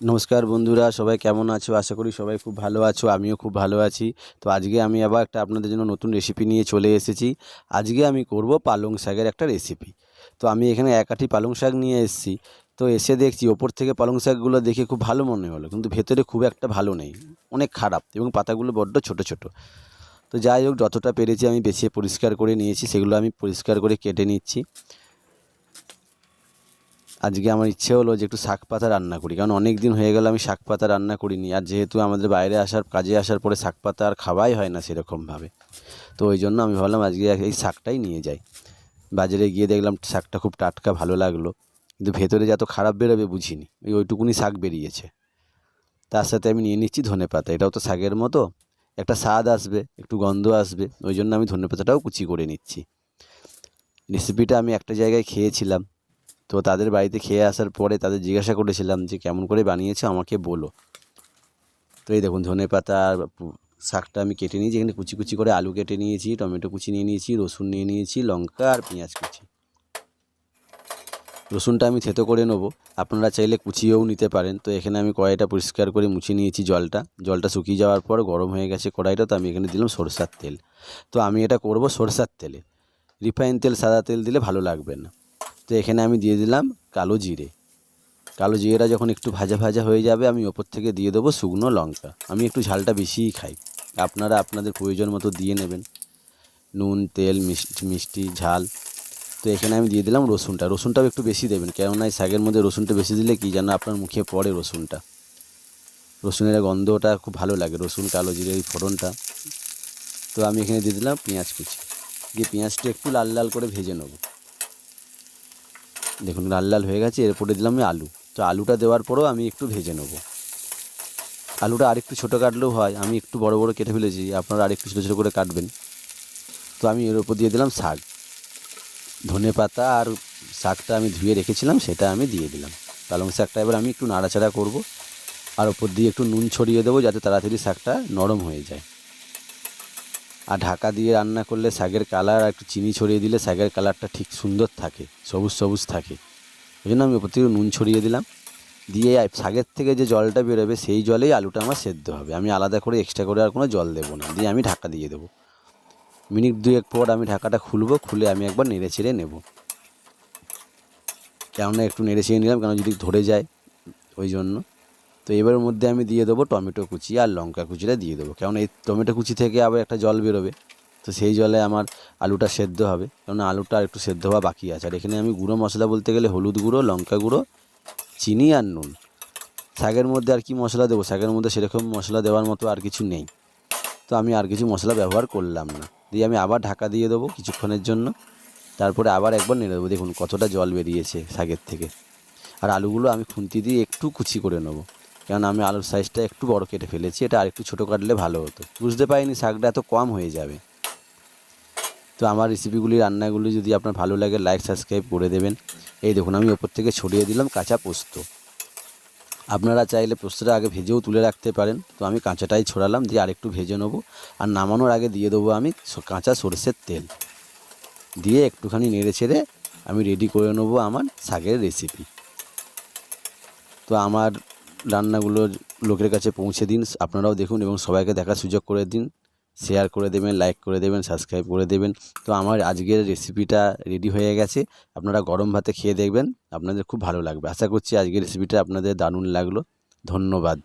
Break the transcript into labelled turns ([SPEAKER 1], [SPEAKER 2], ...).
[SPEAKER 1] নমস্কার বন্ধুরা, সবাই কেমন আছো? আশা করি সবাই খুব ভালো আছো, আমিও খুব ভালো আছি। তো আজকে আমি আবার একটা আপনাদের জন্য নতুন রেসিপি নিয়ে চলে এসেছি। আজকে আমি করব পালং শাকের একটা রেসিপি তো আমি এখানে এক আটি পালং শাক নিয়ে এসেছি। তো এসে দেখছি ওপর থেকে পালং শাকগুলো দেখে খুব ভালো মনে হলো, কিন্তু ভেতরে খুব একটা ভালো নেই, অনেক খারাপ এবং পাতাগুলো বড্ড ছোট ছোট। তো যাই হোক, যতটা পেরেছি আমি বেছে পরিষ্কার করে নিয়েছি, সেগুলো আমি পরিষ্কার করে কেটে নিচ্ছি। আজকে আমার ইচ্ছে হলো যে একটু শাক পাতা রান্না করি। কারণ অনেক দিন হয়ে গেল আমি শাক পাতা রান্না করিনি। আর যেহেতু আমাদের বাইরে আসার, কাজে আসার পরে শাক পাতা আর খাওয়াই হয় না সেরকমভাবে। তো ওই জন্য আমি ভাবলাম আজকে এই শাকটাই নিয়ে যাই। বাজারে গিয়ে দেখলাম শাকটা খুব টাটকা, ভালো লাগল। কিন্তু ভেতরে যত খারাপ বেরোবে বুঝিনি। ওই ওইটুকুনি শাক বেরিয়েছে। তার সাথে আমি নিয়ে নিচ্ছি ধনে পাতা। এটাও তো শাকের মতো। একটা স্বাদ আসবে, একটু গন্ধ আসবে। ওই জন্য আমি ধনে পাতাটাও কুচি করে নিচ্ছি। রেসিপিটা আমি একটা জায়গায় খেয়েছিলাম। তো তাদের বাড়িতে খেয়ে আসার পরে তাদের জিজ্ঞাসা করেছিলাম যে, কেমন করে বানিয়েছে? আমাকে বলো। তো এই দেখুন, ধনে পাতা আর শাকটা আমি কেটে নিয়েছি। এখানে কুচি কুচি করে আলু কেটে নিয়েছি, টমেটো কুচি নিয়ে নিয়েছি, রসুন নিয়ে নিয়েছি, লঙ্কা আর পেঁয়াজ কুচি। রসুনটা আমি থেতো করে নেব। আপনারা চাইলে কুচিয়েও নিতে পারেন। তো এখানে আমি কড়াইটা পরিষ্কার করে মুছে নিয়েছি জলটা। জলটা শুকিয়ে যাওয়ার পর গরম হয়ে গেছে কড়াইটা, তো আমি এখানে দিলাম সরষার তেল। তো আমি এটা করব সরষার তেলে। রিফাইন তেল, সাদা তেল দিলে ভালো লাগবে না। তো এখানে আমি দিয়ে দিলাম কালো জিরে। কালো জিরেটা যখন একটু ভাজা ভাজা হয়ে যাবে, আমি ওপর থেকে দিয়ে দেবো শুকনো লঙ্কা। আমি একটু ঝালটা বেশিই খাই। আপনারা আপনাদের প্রয়োজন মতো দিয়ে নেবেন। নুন, তেল মিষ্টি মিষ্টি, ঝাল। তো এখানে আমি দিয়ে দিলাম রসুনটা। রসুনটাও একটু বেশি দেবেন, কেননা এই শাকের মধ্যে রসুনটা বেশি দিলে কি যেন আপনার মুখে পড়ে রসুনটা। রসুনের গন্ধটা খুব ভালো লাগে, রসুন, কালো জিরের এই ফোড়নটা। তো আমি এখানে দিয়ে দিলাম পেঁয়াজ কুচি। দিয়ে পেঁয়াজটা একটু লাল লাল করে ভেজে নেব। দেখুন, লাল লাল হয়ে গেছে, এরপরে দিলাম আমি আলু। তো আলুটা দেওয়ার পরেও আমি একটু ভেজে নেব। আলুটা আরেকটু ছোটো কাটলেও হয়, আমি একটু বড় বড় কেটে ফেলেছি, আপনারা আরেকটু ছোটো ছোটো করে কাটবেন। তো আমি এর উপর দিয়ে দিলাম শাক। ধনে পাতা আর শাকটা আমি ধুয়ে রেখেছিলাম, সেটা আমি দিয়ে দিলাম। পালং শাকটা এবার আমি একটু নাড়াচাড়া করব, আর ওপর দিয়ে একটু নুন ছড়িয়ে দেবো, যাতে তাড়াতাড়ি শাকটা নরম হয়ে যায়। আর ঢাকা দিয়ে রান্না করলে শাকের কালার আর একটু চিনি ছড়িয়ে দিলে শাকের কালারটা ঠিক সুন্দর থাকে, সবুজ সবুজ থাকে। ওই জন্য আমি থেকে নুন ছড়িয়ে দিলাম। দিয়ে শাকের থেকে যে জলটা বেরোবে সেই জলেই আলুটা আমার সেদ্ধ হবে। আমি আলাদা করে এক্সট্রা করে আর কোনো জল দেবো না। দিয়ে আমি ঢাকা দিয়ে দেবো। মিনিট দুয়েক পর আমি ঢাকাটা খুলবো, খুলে আমি একবার নেড়ে ছেড়ে নেব। কেননা একটু নেড়ে ছেড়ে নিলাম, কেন যদি ধরে যায়, ওই জন্য। তো এবার মধ্যে আমি দিয়ে দেবো টমেটো কুচি আর লঙ্কা কুচিটা দিয়ে দেবো। কারণ এই টমেটো কুচি থেকে আবার একটা জল বেরোবে। তো সেই জলে আমার আলুটা সেদ্ধ হবে। কারণ আলুটা একটু সেদ্ধ হওয়া বাকি আছে। আর এখানে আমি গুঁড়ো মশলা বলতে গেলে হলুদ গুঁড়ো, লঙ্কা গুঁড়ো, চিনি আর নুন। শাকের মধ্যে আর কি মশলা দেবো? শাকের মধ্যে সেরকম মশলা দেওয়ার মতো আর কিছু নেই। তো আমি আর কিছু মশলা ব্যবহার করলাম না। দিয়ে আমি আবার ঢাকা দিয়ে দেবো কিছুক্ষণের জন্য। তারপরে আবার একবার নেড়ে দেবো। দেখুন কতটা জল বেরিয়েছে শাকের থেকে। আর আলুগুলো আমি খুন্তি দিয়ে একটু কুচি করে নেব। কারণ আমি আলুর সাইজটা একটু বড় কেটে ফেলেছি, এটা আর একটু ছোটো কাটলে ভালো হতো। বুঝতে পারিনি শাকটা এত কম হয়ে যাবে। তো আমার রেসিপিগুলি রান্নাগুলি যদি আপনার ভালো লাগে লাইক সাবস্ক্রাইব করে দেবেন। এই দেখুন, আমি ওপর থেকে ছড়িয়ে দিলাম কাঁচা পোস্ত। আপনারা চাইলে পোস্তটা আগে ভেজেও তুলে রাখতে পারেন। তো আমি কাঁচাটাই ছড়ালাম, দিয়ে আরেকটু ভেজে নেব। আর নামানোর আগে দিয়ে দেবো আমি কাঁচা সরষের তেল। দিয়ে একটুখানি নেড়ে ছেড়ে আমি রেডি করে নেব আমার শাকের রেসিপি তো আমার রান্নাগুলো লোকের কাছে পৌঁছে দিন, আপনারাও দেখুন এবং সবাইকে দেখার সুযোগ করে দিন। শেয়ার করে দেবেন লাইক করে দেবেন সাবস্ক্রাইব করে দেবেন। তো আমার আজকের রেসিপিটা রেডি হয়ে গেছে। আপনারা গরম ভাতে খেয়ে দেখবেন, আপনাদের খুব ভালো লাগবে। আশা করছি আজকের রেসিপিটা আপনাদের দারুণ লাগল। ধন্যবাদ।